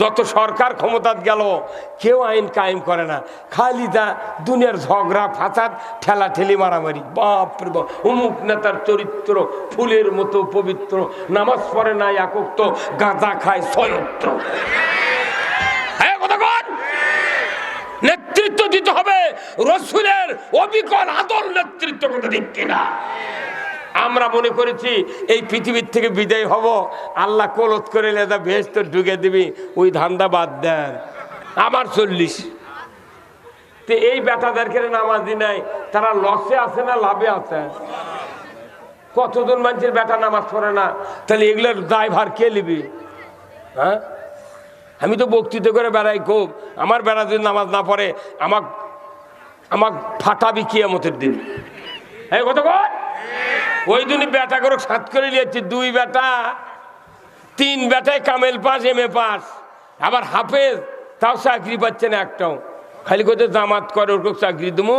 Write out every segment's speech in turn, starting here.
যত সরকার ক্ষমতাত গেল, কেউ আইন কায়েম করে না। খালি দা দুনিয়ার ঝগড়া, ফাসাদ ঠেলা ঠেলি মারামারি। বাপ অমুক নেতার চরিত্র ফুলের মতো পবিত্র, নামাজ পড়ে না একক্ত, গাঁজা খায় সয়ত্র। হ্যাঁ নেতৃত্ব দিতে হবে, রসুলের অবিকল আদর নেতৃত্ব কথা দিক কিনা আমরা মনে করেছি, এই পৃথিবীর থেকে বিদায় হব। আল্লাহ কলত করে লেদা ভেস তো ঢুকে দিবি, ওই ধান্দা বাদ দেন। আমার চল্লিশ। তো এই বেটাদেরকে নামাজি নাই, তারা লসে আছে না লাভে আছে? কতজন মানুষের বেটা নামাজ পড়ে না? তাহলে এগুলোর দায়ভার কে নিবি? হ্যাঁ? আমি তো বক্তৃতা করে বেড়াই খুব। আমার বেড়া যদি নামাজ না পড়ে, আমাক আমাক ফাটাবি কিয়ামতের দিন। হ্যাঁ কত কর ওই জন্য বেটা করে সাত করে নিয়েছি, দুই বেটা, তিন বেটায় কামেল পাস, এম এ পাস। আবার হাফেজ, তাও চাকরি পাচ্ছে না একটাও। খালি কোথাও জামাত করে, ওরকম চাকরি দেবো।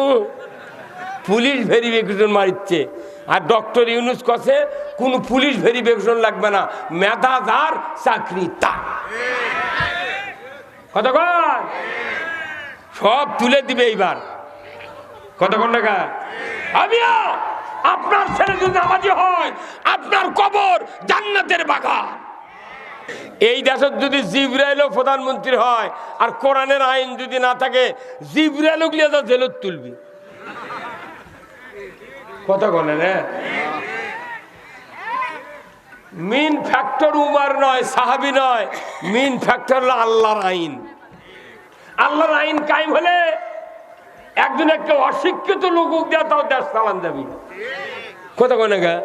পুলিশ ভেরিফিকেশন মারিচ্ছে। আর ডক্টর ইউনুস কছে, কোনো পুলিশ ভেরিফিকেশন লাগবে না। মেধা যার চাকরি তার। কতক্ষণ সব তুলে দিবে এইবার। কতক্ষণ টাকা আমিও! আপনার ছেলে যদি নামাজি হয়, আপনার কবর জান্নাতের বাগান। এই দেশের যদি জিব্রাইলও প্রধানমন্ত্রী হয়, আর কোরআনের আইন যদি না থাকে জিব্রাইলও গিয়ে তো জেলত তুলবি। কথা বলেন হ্যাঁ মেন ফ্যাক্টর উমার নয়, সাহাবি নয়, মেন ফ্যাক্টর আল্লাহর আইন। আল্লাহর আইন কায়েম হলে একজন একটা অশিক্ষিত লোক দেওয়া তাও দেশ চালান যাবি কথা কয় গা?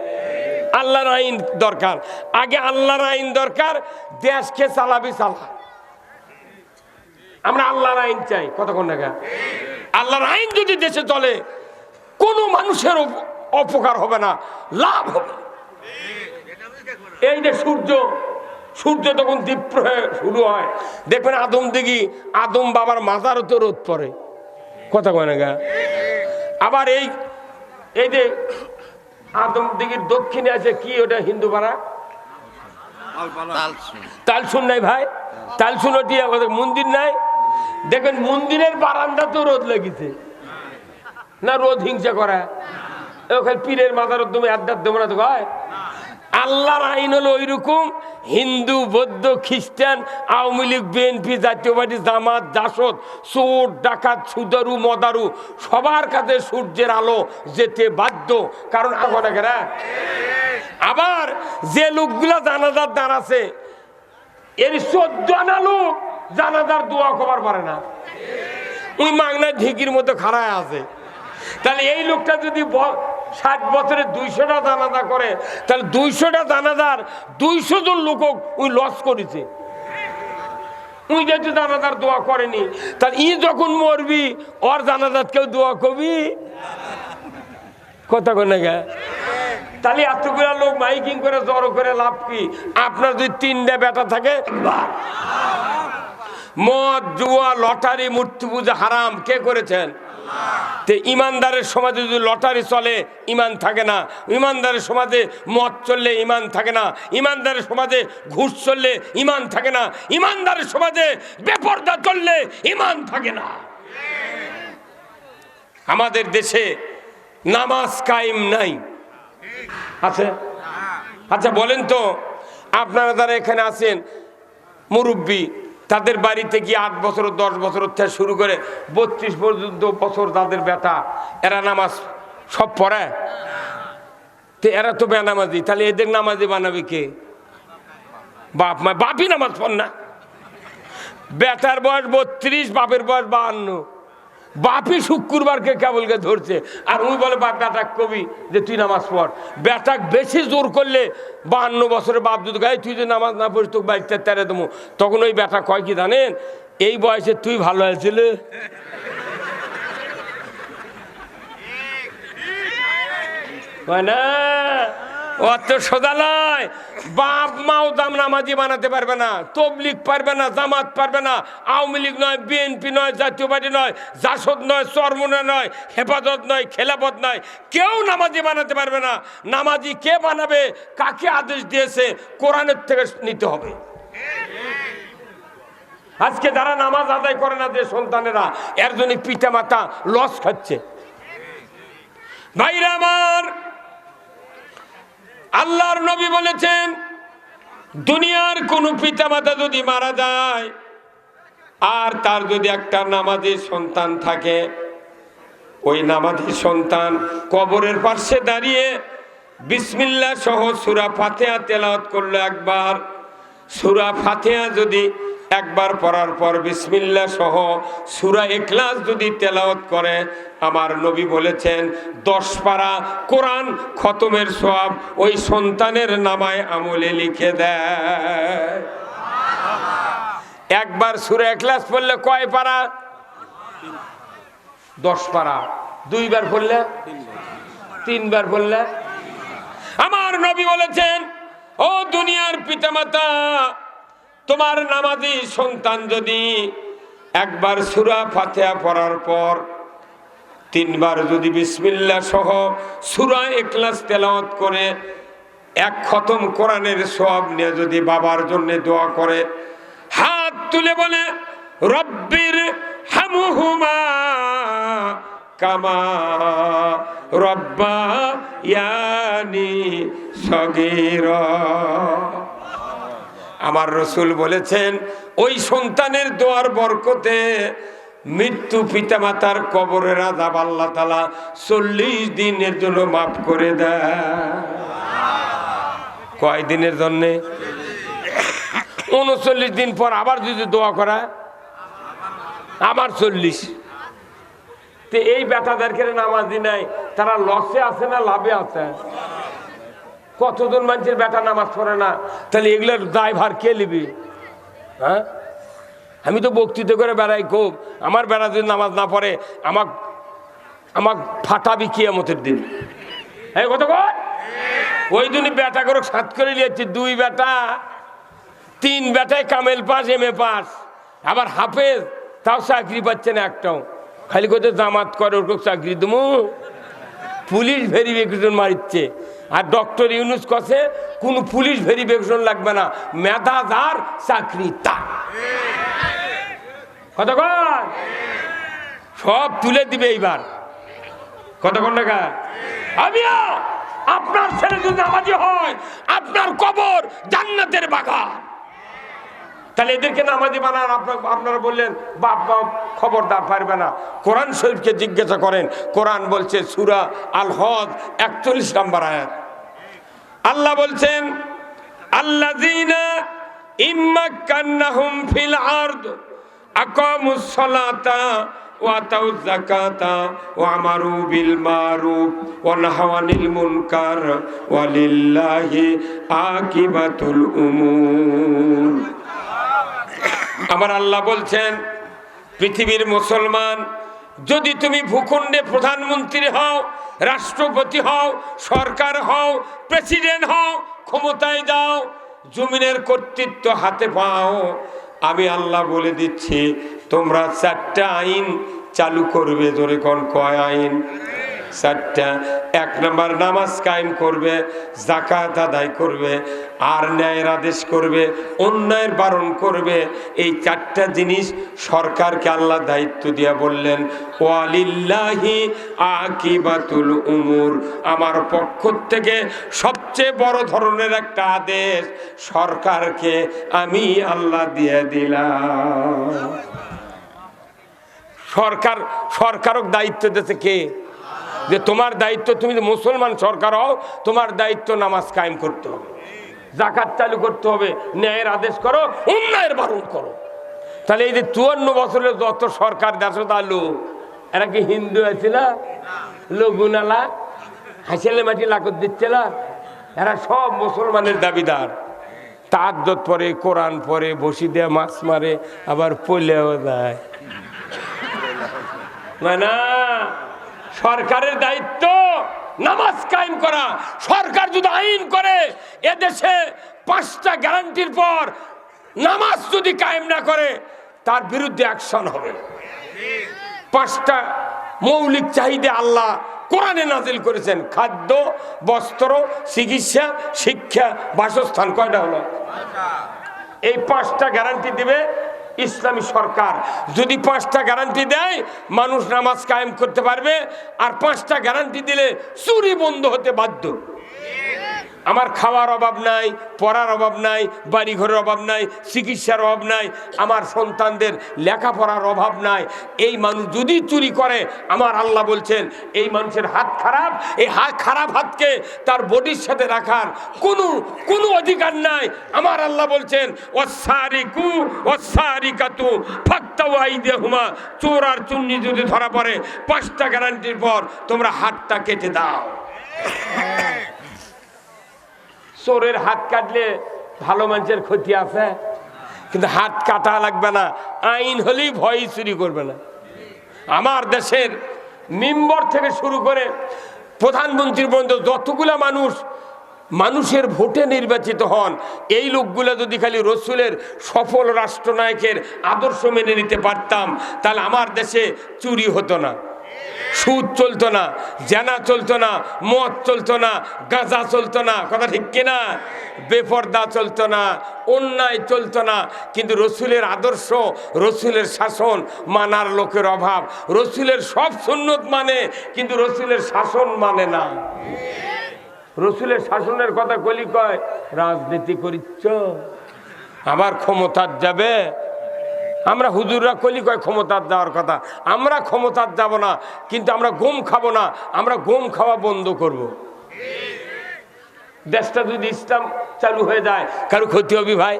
আল্লাহর আইন দরকার। আগে আল্লাহর আইন দরকার, দেশকে চালাবি, চালা। আমরা আল্লাহর আইন চাই কতক্ষণ না আল্লাহর আইন যদি দেশে চলে, কোনো মানুষের অপকার হবে না, লাভ হবে এই যে সূর্য সূর্য তখন দীপ্র হয়ে শুরু হয়, দেখবেন আদম দিঘি আদম বাবার মাথার তো রোদ পড়ে। কথা কয় না গা। আবার এই এই যে আদম দিঘির দক্ষিণে আছে, কি ওটা হিন্দু পাড়া? তালসুন নাই ভাই। তালসুন ওটি মন্দির নাই। দেখবেন মন্দিরের বারান্দা তো রোদ লেগেছে। না রোদ হিংসা করা। ওখানে পীরের মাথার তুমি আড্ডার দেবো না তো হয় আল্লাহর আইন হলো ওইরকম হিন্দু, বৌদ্ধ, খ্রিস্টান, আওয়ামী লীগ, বিএনপি জাতীয়বাদী জামাত, জাসদ, চোর, ডাকাত, সুদারু, মদারু, সবার কাছে সূর্যের আলো যেতে বাধ্য। কারণ আবার যে লোকগুলা জানাজার দাঁড়াছে এর চোদ্দ আনা লোক জানাজার দোয়া কবার পারে না। ওই মাংনা ঢিকির মতো খাড়ায় আছে। তাহলে এই লোকটা যদি ষাট বছরে দুইশোটা জানাজা করে, তাহলে দুইশোটা জানাজার দুইশো জন লোক ওই লস করেছে। উই যেহেতু জানাজার দোয়া করেনি, তাহলে ই যখন মরবি, ওর জানাজার কেউ দোয়া করবি? কথা কোনে গে? তাহলে এতগুলা লোক মাইকিং করে জড়ো করে লাভ কি? আপনার যদি তিনটা বেটা থাকে মদ, জুয়া, লটারি, মূর্তি পূজা হারাম, কে করেছেন? তে ইমানদারের সমাজে যদি লটারি চলে, ইমান থাকে না। ইমানদারের সমাজে মদ চললে ইমান থাকে না। ইমানদারের সমাজে ঘুষ চললে ইমান থাকে না। ইমানদারের সমাজে বেপর্দা চললে ইমান থাকে না। আমাদের দেশে নামাজ কায়েম নাই। আছে আচ্ছা বলেন তো, আপনারা যারা এখানে আছেন, মুরব্বী তাদের বাড়িতে গিয়ে আট বছর, দশ বছর থেকে শুরু করে, বত্রিশ পর্যন্ত বছর তাদের ব্যথা। এরা নামাজ সব পড়ে? তো এরা তো বেনামাজি, তাহলে এদের নামাজি বানাবে কে? বাপ মা বাপই নামাজ পড় না। বেটার বয়স বত্রিশ, বাপের বয়স বাহান্ন। বাপই শুক্রবারকে কেবলকে ধরছে। আর উনি বলে, বাপ, বেটাক কবি, যে তুই নামাজ পড়। বেটাক বেশি জোর করলে বাহান্ন বছরে বাপ যদি গায়ে তুই যে নামাজ না পড়িস, তোকে বাড়িতে তেরে দেবো। তখন ওই বেটা কয় কি জানেন, এই বয়সে তুই ভালো হয়েছিলে না। বাপ নামাজি বানাতে পারবে না পারবে না, জামাত পারবে না। আওয়ামী লীগ নয়, বিএনপি নয় নয় নয় নয়, হেফাজত নয় নয়। কেউ বানাতে পারবে না। নামাজি কে বানাবে, কাকে আদেশ দিয়েছে, কোরআনের থেকে নিতে হবে। আজকে যারা নামাজ আদায় করে না যে সন্তানেরা, এর জন্য পিতা মাতা লস খাচ্ছে। ভাইরা আমার আল্লাহর নবী বলেছেন, দুনিয়ার কোন পিতা মাতা যদি মারা যায়, আর তার যদি একটা নামাজের সন্তান থাকে, ওই নামাজি সন্তান কবরের পাশে দাঁড়িয়ে বিসমিল্লা সহ সুরা ফাতেহা তেলাওয়াত করল একবার। সুরা ফাতেহা যদি একবার পড়ার পর বিসমিল্লা সহ সুরা এখলাস যদি তেলাওয়াত করে, আমার নবী বলেছেন, দশ পারা কোরআন খতমের সব ওই সন্তানের নামায় আমলে লিখে দেয়। একবার সুরা এখলাস পড়লে কয় পারা? দশ পারা। দুইবার পড়লে? তিনবার পড়লে? আমার নবী বলেছেন, ও দুনিয়ার পিতামাতা তোমার নামাজি সন্তান যদি একবার সুরা ফাতেহা পড়ার পর তিনবার যদি বিসমিল্লা সহ সুরা এক্লাস তেলাওয়াত করে, এক খতম কোরআনের সব নিয়ে যদি বাবার জন্য দোয়া করে, হাত তুলে বলে, রব্বির হামুহুমা কামা রব্বা ইয়ানি সগীর। আমার রসুল বলেছেন, ওই সন্তানের দোয়ার বরকতে মৃত্যু পিতামাতার কবরের আজাব আল্লাহ তালা চল্লিশ দিনের জন্য মাফ করে দেয়। কয় দিনের জন্যে? উনচল্লিশ দিন পর আবার যদি দোয়া করা, আবার চল্লিশ। তো এই বেটাদেরকে নামাজি নাই তারা লসে আছে না লাভে আছে? কতজন মানুষের বেটা নামাজ পড়ে না? তাহলে এগুলোর দায়ভার কে নিবি? হ্যাঁ? আমি তো বক্তৃতা করে বেড়াই খুব। আমার বেড়া যদি নামাজ না পড়ে, আমাক আমাক ফাটাবি কিয়ামতের দিন। হ্যাঁ কত ওই দিনই বেটা করে সাত করে নিয়েছি, দুই বেটা, তিন বেটায় কামেল পাস, এম এ পাস। আবার হাফেজ, তাও চাকরি পাচ্ছে না একটাও। খালি কোথাও জামাত করে ওরকম চাকরি দেবো। পুলিশ ভেরিফিকেশন মারিচ্ছে। আর ডক্টর ইউনুস কছে কোনো পুলিশ ভেরিফিকেশন লাগবে না। মেধা যার চাকরি তার। কতক্ষণ সব তুলে দিবে এইবার। কতক্ষণ টাকা আমিও, আপনার ছেলে যদি নামাজি হয়, আপনার কবর জান্নাতের বাগান। তাহলে এদেরকে নামাজি বানান। আপনার, আপনারা বললেন, বাপ বাপ, খবরদার পারবে না। কোরআন শরীফকে জিজ্ঞাসা করেন, কোরআন বলছে সুরা আল হদ একচল্লিশ নম্বর আয়াত। আল্লাহ বলছেন ইম্মাক্কান্নাহুম ফিল আরদ আমার আল্লাহ বলছেন, পৃথিবীর মুসলমান, যদি তুমি ভূখণ্ডে প্রধানমন্ত্রী হও, রাষ্ট্রপতি হও, সরকার হও, প্রেসিডেন্ট হও, ক্ষমতায় যাও, জমিনের কর্তৃত্ব হাতে পাও। আমি আল্লাহ বলে দিচ্ছি, তোমরা চারটা আইন চালু করবে, জোরে কোন কয় আইন? চারটা। এক নম্বর নামাজ কায়েম করবে জাকাত আদায় করবে, আর ন্যায়ের আদেশ করবে, অন্যায়ের বারণ করবে। এই চারটা জিনিস সরকারকে আল্লাহ দায়িত্ব দিয়া বললেন, ওয়ালিল্লাহি আকিবাতুল উমুর। আমার পক্ষ থেকে সবচেয়ে বড় ধরনের একটা আদেশ সরকারকে আমি আল্লাহ দিয়ে দিলাম। সরকার, সরকারক দায়িত্ব দিতেছে কে? যে তোমার দায়িত্ব তুমি মুসলমান সরকার হও, তোমার দায়িত্ব নামাজ কায়েম করতে হবে। জাকাত চালু করতে হবে, ন্যায়ের আদেশ করো, অন্যায়ের বারণ করো। তাহলে এই যে চুয়ান্ন বছরের যত সরকার দেশত আলু এরা কি হিন্দু আছিল? লগুনালা হাসিলে মাটি লাকত দিচ্ছিল? এরা সব মুসলমানের দাবিদার। তার পরে, কোরআন পরে, বসি দিয়ে মাছ মারে, আবার পলেও না না। সরকারের দায়িত্ব নামাজ কায়েম করা। সরকার যদি আইন করে, এদেশে পাঁচটা গ্যারান্টির পর নামাজ যদি কায়েম না করে, তার বিরুদ্ধে অ্যাকশন হবে। পাঁচটা মৌলিক চাহিদা আল্লাহ কোরআনে নাজিল করেছেন। খাদ্য, বস্ত্র, চিকিৎসা, শিক্ষা, বাসস্থান, কয়টা হলো? এই পাঁচটা গ্যারান্টি দিবে ইসলামী সরকার। যদি পাঁচটা গ্যারান্টি দেয়, মানুষ নামাজ কায়েম করতে পারবে, আর পাঁচটা গ্যারান্টি দিলে চুরি বন্ধ হতে বাধ্য। আমার খাওয়ার অভাব নাই, পড়ার অভাব নাই বাড়ি ঘরের অভাব নাই, চিকিৎসার অভাব নাই, আমার সন্তানদের লেখাপড়ার অভাব নাই। এই মানুষ যদি চুরি করে, আমার আল্লাহ বলছেন, এই মানুষের হাত খারাপ, এই হাত খারাপ হাতকে তার বডির সাথে রাখার কোনো কোনো অধিকার নাই। আমার আল্লাহ বলছেন অসারিকু অসারিকাতু ফাক্তাউ আইদেহুমা। চোর আর চুন্নি যদি ধরা পড়ে, পাঁচটা গ্যারান্টির পর তোমরা হাতটা কেটে দাও। চোরের হাত কাটলে ভালো মানুষের ক্ষতি আছে? কিন্তু হাত কাটা লাগবে না, আইন হলেই ভয় চুরি করবে না। আমার দেশের মেম্বর থেকে শুরু করে প্রধানমন্ত্রী পর্যন্ত যতগুলা মানুষ মানুষের ভোটে নির্বাচিত হন, এই লোকগুলো যদি খালি রসুলের সফল রাষ্ট্রনায়কের আদর্শ মেনে নিতে পারতাম, তাহলে আমার দেশে চুরি হতো না। সুদ চলতো না, জেনা চলতো না, মদ চলতো না, গাঁজা চলতো না, কথা ঠিক কিনা? বেপর্দা চলতো না, অন্যায় চলতো না, কিন্তু রসুলের আদর্শ, রসুলের শাসন মানার লোকের অভাব। রসুলের সব সুন্নত মানে কিন্তু রসুলের শাসন মানে না। রসুলের শাসনের কথা কলি কয়, রাজনীতি করিচ্ছ, আবার ক্ষমতার যাবে আমরা হুজুররা কলি কয় ক্ষমতার দেওয়ার কথা। আমরা ক্ষমতার যাব না, কিন্তু আমরা গম খাব না, আমরা গম খাওয়া বন্ধ করব। দেশটা যদি ইসলাম চালু হয়ে যায়, কারও ক্ষতি হবে ভাই?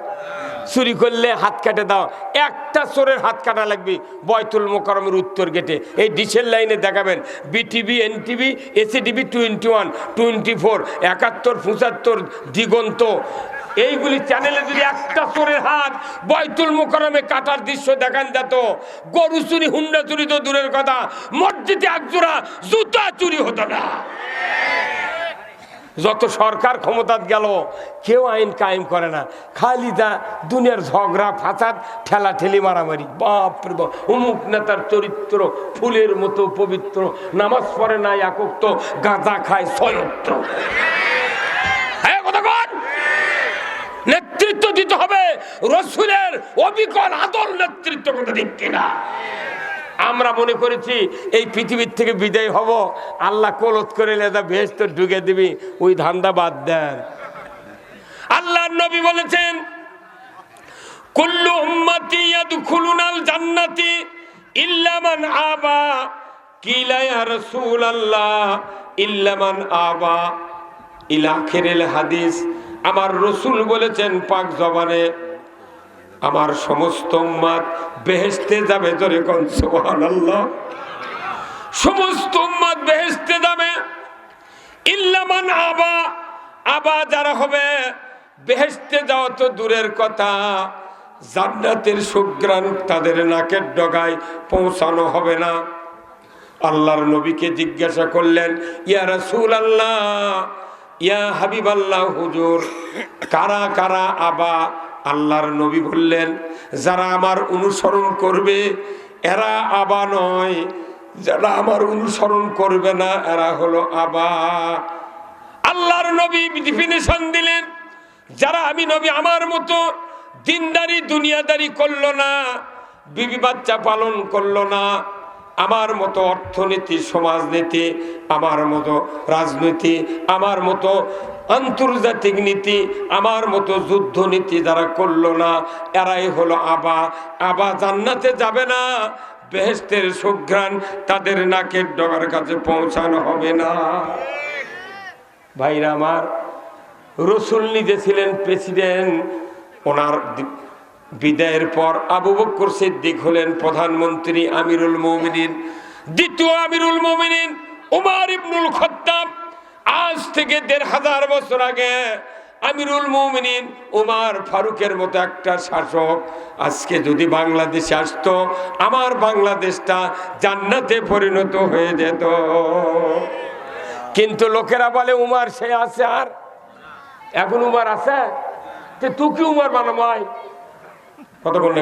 চুরি করলে হাত কাটে দাও। একটা চোরের হাত কাটা লাগবে বয়তুল মোকরমের উত্তর গেটে। এই ডিসেল লাইনে দেখাবেন BTV NTV SATV twenty one twenty four Ekattor, পঁচাত্তর, দিগন্ত। এইগুলি চ্যানেলে যদি একটা চোরের হাত বয়তুল মোকরমে কাটার দৃশ্য দেখান যেত, গরু চুরি, হুন্ডা চুরি তো দূরের কথা, মসজিদে একজোড়া জুতা চুরি হতো না। যত সরকার ক্ষমতাত গেল, কেউ আইন কায়েম করে না। খালি তা দুনিয়ার ঝগড়া, ফাসাদ ঠেলা ঠেলি মারামারি। বাপ রে বাপ, অমুক নেতার চরিত্র ফুলের মতো পবিত্র, নামাজ পড়ে না একক্ত, গাঁজা খায় সয়ত্র? নেতৃত্ব দিতে হবে। রসুলের অবিকল আদর নেতৃত্ব কথা ঠিক কিনা। আমরা মনে করেছি, এই পৃথিবীর থেকে বিদায় হব। আল্লাহ কলত করে লেদা ভেস্ত ঢুকে দিবি, ওই ধান্দা বাদ দেন। আল্লাহ নবী বলেছেন, কুল্লু উম্মতি ইয়াদখুলুনাল জান্নাতি ইল্লা মান আবা। কিলা ইয়া রাসূলুল্লাহ, ইল্লা মান আবা। ইলা আখিরিল হাদিস আমার রসুল বলেছেন, পাক জবানে, আমার সমস্ত উম্মাদ বেহেশতে যাবে। জোরে সুবহানাল্লাহ। সমস্ত উম্মাদ বেহেশতে যাবে। ইল্লামান আবা আবা যারা হবে, বেহেশতে যাওয়া তো দূরের কথা। জান্নাতের সুগ্রাণ তাদের নাকের ডগায় পৌঁছানো হবে না। আল্লাহর নবীকে জিজ্ঞাসা করলেন, ইয়া রাসূল আল্লাহ ইয়া হাবিব আল্লাহ হুজুর, কারা কারা আবা আল্লাহর নবী বললেন, যারা আমার অনুসরণ করবে, এরা আবা নয়। যারা আমার অনুসরণ করবে না, এরা হলো আবা। আল্লাহর নবী ডিফিনেশন দিলেন, যারা আমি নবী আমার মতো দিনদারি, দুনিয়াদারি করল না, বিবি বাচ্চা পালন করল না আমার মতো অর্থনীতি, সমাজনীতি, আমার মতো রাজনীতি, আমার মতো আন্তর্জাতিক নীতি, আমার মতো যুদ্ধ নীতি যারা করল না, এরাই হলো আবা। আবা জান্নাতে যাবে না। বেহেস্তের সুঘ্রাণ তাদের নাকের ডগার কাছে পৌঁছানো হবে না। ভাইরা আমার, রসুল নিজে ছিলেন প্রেসিডেন্ট, ওনার বিদায়ের পর আবু বক্কর সিদ্দিক হলেন প্রধানমন্ত্রী আমিরুল মৌমিনিন, দ্বিতীয় আমিরুল মৌমিনিন উমার ইবনুল খত্তাব। আজ থেকে দেড় হাজার বছর আগে আমিরুল মৌমিনিন উমার ফারুকের মতো একটা শাসক আজকে যদি বাংলাদেশে আসতো, আমার বাংলাদেশটা জান্নাতে পরিণত হয়ে যেত। কিন্তু লোকেরা বলে, উমার সে আছে আর? এখন উমার আছে? তুই কি উমার বানামাই কত কোন?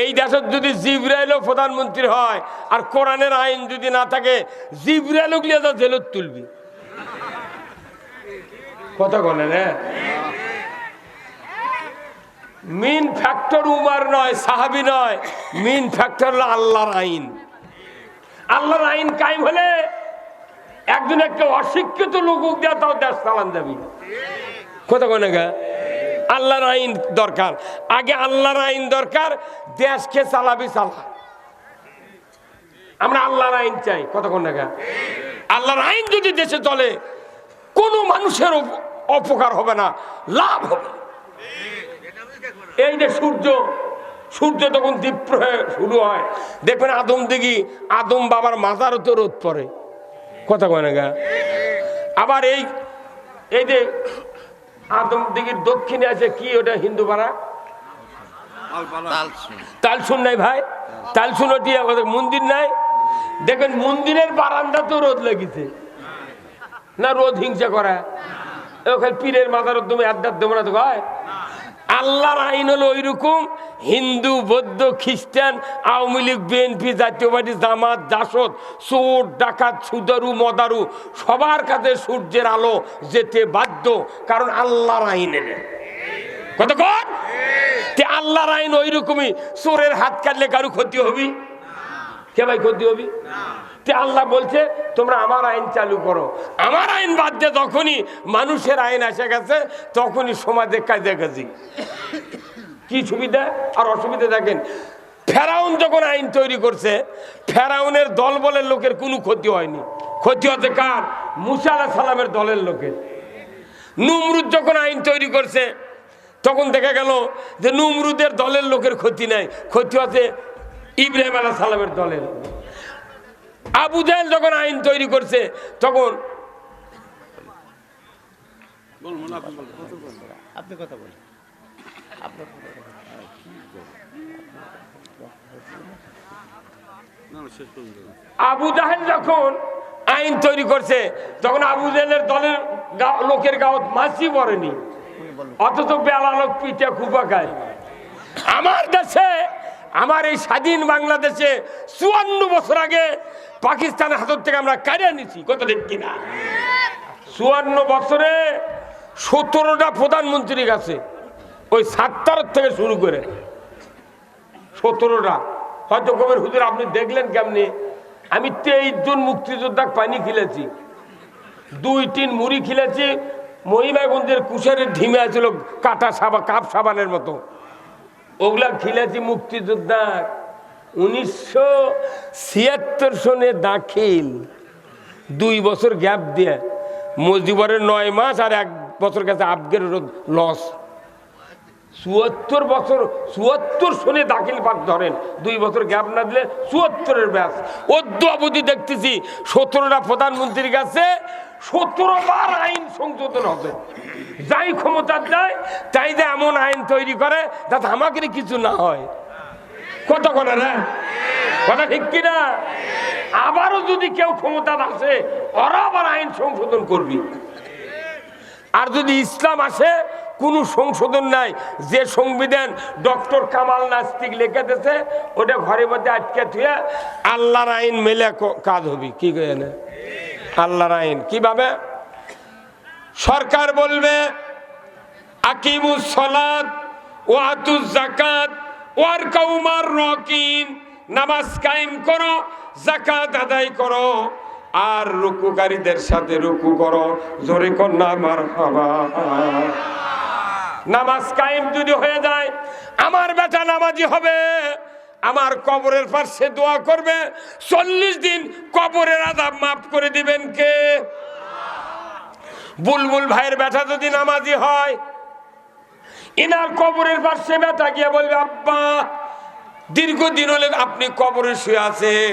এই দেশের যদি জিব্রাইলও প্রধানমন্ত্রী হয়, আর কোরআনের আইন যদি না থাকে, জিব্রাইলও গিয়ে যা জেলত তুলবি। কথা কনে রে? মেন ফ্যাক্টর উমার নয়, সাহাবি নয়, মেন ফ্যাক্টর হলো আল্লাহর আইন। আল্লাহর আইন কায়েম হলে একজন একটা অশিক্ষিত লোক দেওয়া তাও দেশ চালান যাবি। কথা কয় না গা? আল্লাহর আইন দরকার। আগে আল্লাহর আইন দরকার, দেশকে চালাবি চালা। আমরা আল্লাহর আইন চাই। কতক্ষণ গা? আল্লাহর আইন যদি দেশে চলে, কোনো মানুষের অপকার হবে না, লাভ হবে। এই যে সূর্য সূর্য তখন হয়ে শুরু হয়। দেখবেন আদম দিঘি আদম বাবার মাথার তো রোদ পড়ে। কথা কয় না? আবার এই এই যে আদম দিঘির দক্ষিণে আছে কি ওটা হিন্দু পাড়া? তালসুন। নাই ভাই? তালসুন ওটি মন্দির নাই। দেখেন মন্দিরের বারান্দা তো রোদ লেগেছে। না রোদ হিংসা করা। ওখানে পীরের মাথার তুমি আড্ডার দেবো না তো ভাই আল্লাহর আইন হলো ওইরকম হিন্দু, বৌদ্ধ, খ্রিস্টান, আওয়ামী লীগ, বিএনপি, জাতীয়বাদী, জামাত, জাসদ চোর ডাকাত, সুদারু, মদারু, সবার কাছে সূর্যের আলো যেতে বাধ্য, কারণ আল্লাহর আইনের কতক্ষণ তে আল্লাহর আইন ওই রকমই চোরের হাত কাটলে কারও ক্ষতি হবি? কে ভাই ক্ষতি হবি? তে আল্লাহ বলছে, তোমরা আমার আইন চালু করো। আমার আইন বাদ দিয়ে তখনই মানুষের আইন এসে গেছে, তখনই সমাজে কাজে কাজে। কি সুবিধা? আর অসুবিধা দেখেন ফেরাউন যখন আইন তৈরি করছে ফেরাউনের দল বলের লোকের কোনো ক্ষতি হয়নি। ক্ষতি হতে কার? মুসা আলাহ সালামের দলের লোকের। নুমরুদ যখন আইন তৈরি করছে তখন দেখা গেল যে নুমরুদের দলের লোকের ক্ষতি নাই। ক্ষতি হচ্ছে ইব্রাহিম আলাহ সালামের দলের। আবু জাহেল যখন আইন তৈরি করছে তখন আপনি কথা বলেন। আবু জাহেল যখন আইন তৈরি করছে, তখন আবু জাহেলের দলের লোকের গাঁত মাছি পড়েনি। অথচ বেলা লোক পিঠে খুপা খায়। আমার দেশে, আমার এই স্বাধীন বাংলাদেশে চুয়ান্ন বছর আগে পাকিস্তানের হাতর থেকে আমরা কাড়ে নিছি কত ঠিক কিনা? চুয়ান্ন বছরে সতেরোটা প্রধানমন্ত্রী কাছে ওই সাতটার থেকে শুরু করে। সতেরোটা। হয়তো কবের হুজুর, আপনি দেখলেন কেমনি? আমি তেইশ জন মুক্তিযোদ্ধা পানি খেলেছি। দুই, তিন মুড়ি খেলেছি। মহিমাগঞ্জের কুশারের ঢিমে আছিল কাটা সাবা কাপ সাবানের মতো। ওগুলা খেলেছি মুক্তিযোদ্ধা। উনিশশো ছিয়াত্তর সনে দাখিল। দুই বছর গ্যাপ দিয়ে। মজিবরের নয় মাস আর এক বছর গেছে আবগের লস। চুয়াত্তর বছর চুয়াত্তর সনে দাখিল পাক ধরেন। দুই বছর গ্যাপ না দিলে চুয়াত্তরের ব্যাস। অদ্য অবধি দেখতেছি সতেরোটা প্রধানমন্ত্রীর কাছে সতেরো বার আইন সংশোধন হবে। যাই ক্ষমতার দেয় তাই যে এমন আইন তৈরি করে যাতে আমাকে কিছু না হয়। কত করে না? কথা ঠিক কিনা? আবারও যদি কেউ ক্ষমতা আসে ওরা আবার আইন সংশোধন করবি। আর যদি ইসলাম আসে কোনো সংশোধন নাই। যে সংবিধান ডক্টর কামাল নাস্তিক লিখে দিয়েছে ওটা ঘরের মধ্যে আটকে থুয়ে আল্লাহর আইন মেলে কাজ হবি। কি করে না আল্লাহর আইন। কীভাবে? সরকার বলবে জাকাত নামাজ জাকাত আদায় করো, আর রুকুকারীদের সাথে রুকু করো। জোরে কন্যা আমার নামাজ কায়েম যদি হয়ে যায়, আমার বেটা নামাজি হবে। আমার কবরের পাশে দোয়া করবে। চল্লিশ দিন কবরের আদাব মাফ করে দিবেন কে? বুলবুল ভাইয়ের বেটা যদি নামাজি হয়, ইনার কবরের পাশে বেটা গিয়ে বলবে, আব্বা, দীর্ঘদিন হলে আপনি কবরে শুয়ে আছেন,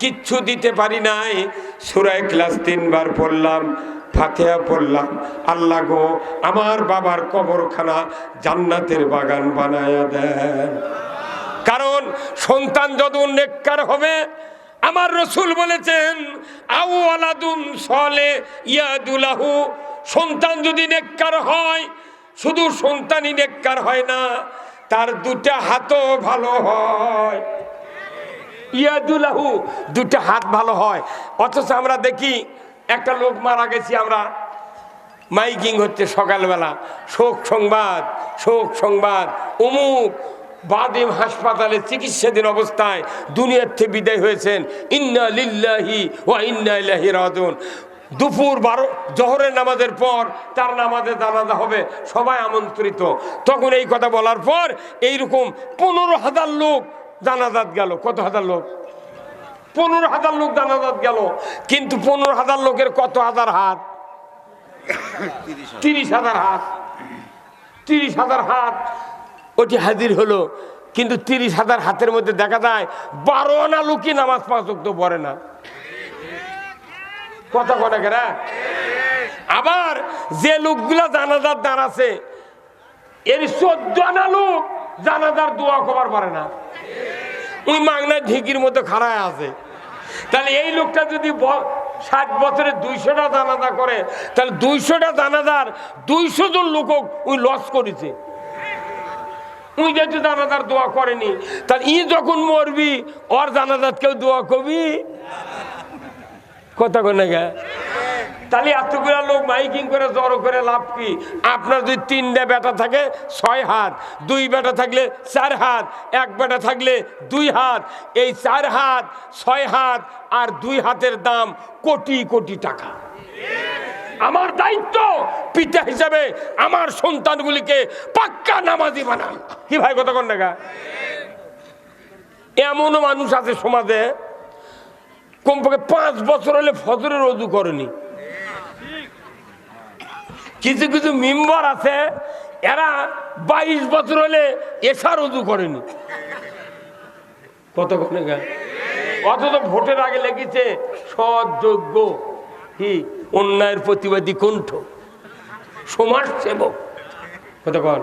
কিচ্ছু দিতে পারি নাই। সুরায় ক্লাস তিনবার পড়লাম। ফাতেহা পড়লাম। আল্লাহ গো, আমার বাবার কবরখানা জান্নাতের বাগান বানায়া দেন। কারণ সন্তান যত নেককার হবে, আমার রসুল বলেছেন আউ আলাদুন সলে ইয়াদুলাহু, সন্তান যদি নেককার হয়, শুধু সন্তানই নেককার হয় না, তার দুটা হাতও ভালো হয়। ইয়াদুলাহু, দুটা হাত ভালো হয়। অথচ আমরা দেখি একটা লোক মারা গেছি আমরা। মাইকিং হচ্ছে সকালবেলা। শোক সংবাদ শোক সংবাদ। অমুক বাদিম হাসপাতালে চিকিৎসাধীন অবস্থায় দুনিয়ার থেকে বিদায় হয়েছেন। ইন্না লিল্লাহি ও ইন্না ইলাহি রাজন দুপুর বারো, জহরের নামাজের পর তার নামাজে জানাজা হবে, সবাই আমন্ত্রিত। তখন এই কথা বলার পর এইরকম পনেরো হাজার লোক জানাজাত গেল। কত হাজার লোক? পনেরো হাজার লোক জানাজাত গেল, কিন্তু পনেরো হাজার লোকের কত হাজার হাত? তিরিশ হাজার হাত। তিরিশ হাজার হাত। ওটি হাজির হলো, কিন্তু তিরিশ হাজার হাতের মধ্যে দেখা যায় বারো আনা লোকই নামাজ পাঁচ তো পড়ে না। কথা কথা কেনা? আবার যে লোকগুলা জানাজার দাঁড়াছে এর চোদ্দ আনা লোক জানাজার দোয়া কবার পারে না। ওই মাংনা ঢিকির মধ্যে খাড়ায় আছে। তাহলে এই লোকটা যদি ষাট বছরে দুইশোটা দানাদা করে, তাহলে দুইশোটা দানাদার দুইশো জন লোক ওই লস করেছে। উই যেহেতু দানাদার দোয়া করেনি, তাহলে ই যখন মরবি, ওর দানাদার কেউ দোয়া করবি? কথা কোনে গে তাহলে এতগুলা লোক মাইকিং করে, জড়ো করে লাভ কি? আপনার যদি তিনটে বেটা থাকে, ছয় হাত। দুই বেটা থাকলে চার হাত, এক বেটা থাকলে দুই হাত। এই চার হাত, ছয় হাত আর দুই হাতের দাম কোটি কোটি টাকা। আমার দায়িত্ব পিতা হিসাবে আমার সন্তানগুলিকে পাক্কা নামাজি বানান। কি ভাই কথা কোন টাকা এমনও মানুষ আছে সমাজে, কমপক্ষে পাঁচ বছর হলে ফজরের রজু করেনি। কিছু কিছু মেম্বার আছে, এরা বাইশ বছর হলে এসার উজু করেনি। কতক্ষণে অথচ ভোটের আগে লেগেছে সযোগ্য কি? অন্যায়ের প্রতিবাদী কণ্ঠ। সমাজ সেবক কতক্ষণ